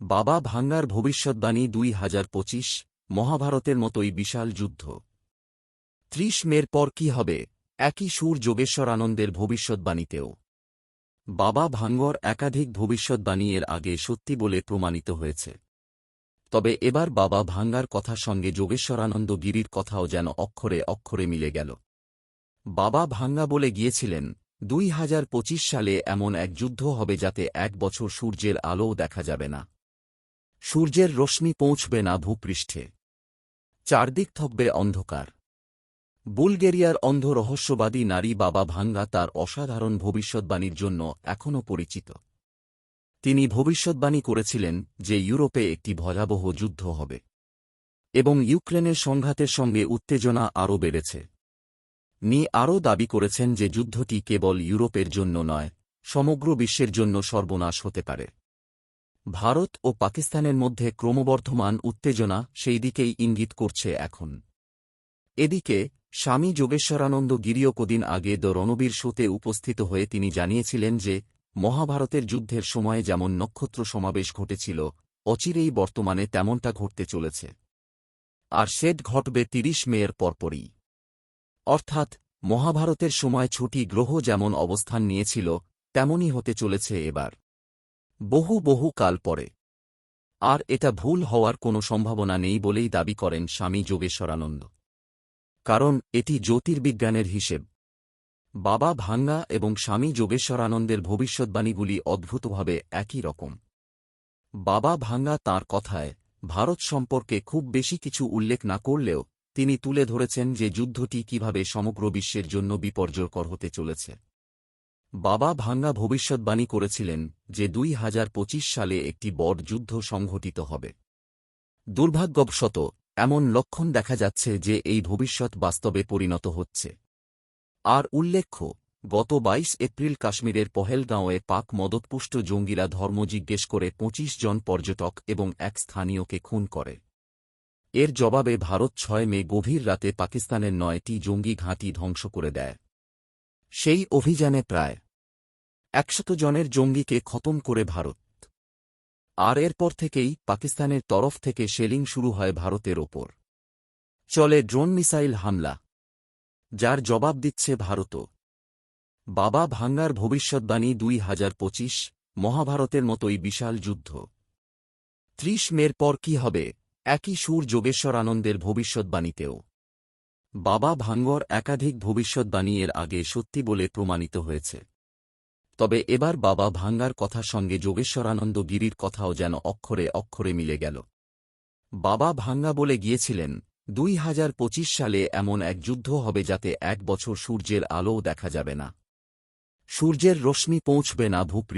বাবা ভাঙ্গার ভবিষ্যদ্বাণী দুই হাজার পঁচিশ, মহাভারতের মতোই বিশাল যুদ্ধ। ত্রিশ মের পর কি হবে? একই সুর যোগেশ্বরানন্দের ভবিষ্যদ্বাণীতেও। বাবা ভাঙ্গর একাধিক ভবিষ্যদ্বাণী এর আগে সত্যি বলে প্রমাণিত হয়েছে। তবে এবার বাবা ভাঙ্গার কথা সঙ্গে যোগেশ্বরানন্দ গিরির কথাও যেন অক্ষরে অক্ষরে মিলে গেল। বাবা ভাঙ্গা বলে গিয়েছিলেন, দুই হাজার পঁচিশ সালে এমন এক যুদ্ধ হবে যাতে এক বছর সূর্যের আলোও দেখা যাবে না। সূর্যের রশ্মি পৌঁছবে না ভূপৃষ্ঠে। চারদিক থাকবে অন্ধকার। বুলগেরিয়ার অন্ধ রহস্যবাদী নারী বাবা ভাঙ্গা তার অসাধারণ ভবিষ্যদ্বাণীর জন্য এখনও পরিচিত। তিনি ভবিষ্যদ্বাণী করেছিলেন যে ইউরোপে একটি ভয়াবহ যুদ্ধ হবে এবং ইউক্রেনের সংঘাতের সঙ্গে উত্তেজনা আরও বেড়েছে। নি আরও দাবি করেছেন যে যুদ্ধটি কেবল ইউরোপের জন্য নয়, সমগ্র বিশ্বের জন্য সর্বনাশ হতে পারে। ভারত ও পাকিস্তানের মধ্যে ক্রমবর্ধমান উত্তেজনা সেই দিকেই ইঙ্গিত করছে এখন। এদিকে, স্বামী যোগেশ্বরানন্দ গিরিও কদিন আগে দ রণবীর শোতে উপস্থিত হয়ে তিনি জানিয়েছিলেন যে, মহাভারতের যুদ্ধের সময় যেমন নক্ষত্র সমাবেশ ঘটেছিল, অচিরেই বর্তমানে তেমনটা ঘটতে চলেছে। আর সেট ঘটবে তিরিশ মেয়ের পরপরই। অর্থাৎ, মহাভারতের সময় ছুটি গ্রহ যেমন অবস্থান নিয়েছিল, তেমনই হতে চলেছে এবার। বহু বহু কাল পরে। আর এটা ভুল হওয়ার কোনো সম্ভাবনা নেই বলেই দাবি করেন স্বামী যোগেশ্বরানন্দ। কারণ এটি জ্যোতির্বিজ্ঞানের হিসেব। বাবা ভাঙ্গা এবং স্বামী যোগেশ্বরানন্দের ভবিষ্যদ্বাণীগুলি অদ্ভুতভাবে একই রকম। বাবা ভাঙ্গা তার কথায়, ভারত সম্পর্কে খুব বেশি কিছু উল্লেখ না করলেও তিনি তুলে ধরেছেন যে যুদ্ধটি কীভাবে সমগ্র বিশ্বের জন্য বিপর্যয়কর হতে চলেছে। বাবা ভাঙ্গা ভবিষ্যদ্বাণী করেছিলেন যে দুই হাজার পঁচিশ সালে একটি বড় যুদ্ধ সংঘটিত হবে। দুর্ভাগ্যবশত, এমন লক্ষণ দেখা যাচ্ছে যে এই ভবিষ্যৎ বাস্তবে পরিণত হচ্ছে। আর উল্লেখ্য, গত ২২ এপ্রিল কাশ্মীরের পহেলগাঁওয়ে পাক মদতপুষ্ট জঙ্গিরা ধর্ম জিজ্ঞেস করে ২৫ জন পর্যটক এবং এক স্থানীয়কে খুন করে। এর জবাবে ভারত ছয় মে গভীর রাতে পাকিস্তানের নয়টি জঙ্গি ঘাঁটি ধ্বংস করে দেয়। সেই অভিযানে প্রায় একশত জনের জঙ্গিকে খতম করে ভারত। আর এরপর থেকেই পাকিস্তানের তরফ থেকে শেলিং শুরু হয় ভারতের ওপর। চলে ড্রোন মিসাইল হামলা, যার জবাব দিচ্ছে ভারতও বাবা ভাঙ্গার ভবিষ্যদ্বাণী দুই হাজার পঁচিশ, মহাভারতের মতোই বিশাল যুদ্ধ। ত্রিশ মের পর কি হবে? একই সুর যোগেশ্বর আনন্দের ভবিষ্যদ্বাণীতেও। বাবা ভাঙ্গর একাধিক ভবিষ্যদ্বাণী এর আগে সত্যি বলে প্রমাণিত হয়েছে। তবে এবার বাবা ভাঙ্গার কথা সঙ্গে যোগেশ্বরানন্দ গিরির কথাও যেন অক্ষরে অক্ষরে মিলে গেল। বাবা ভাঙ্গা বলে গিয়েছিলেন, দুই হাজার পঁচিশ সালে এমন এক যুদ্ধ হবে যাতে এক বছর সূর্যের আলোও দেখা যাবে না। সূর্যের রশ্মি পৌঁছবে না ভূপৃ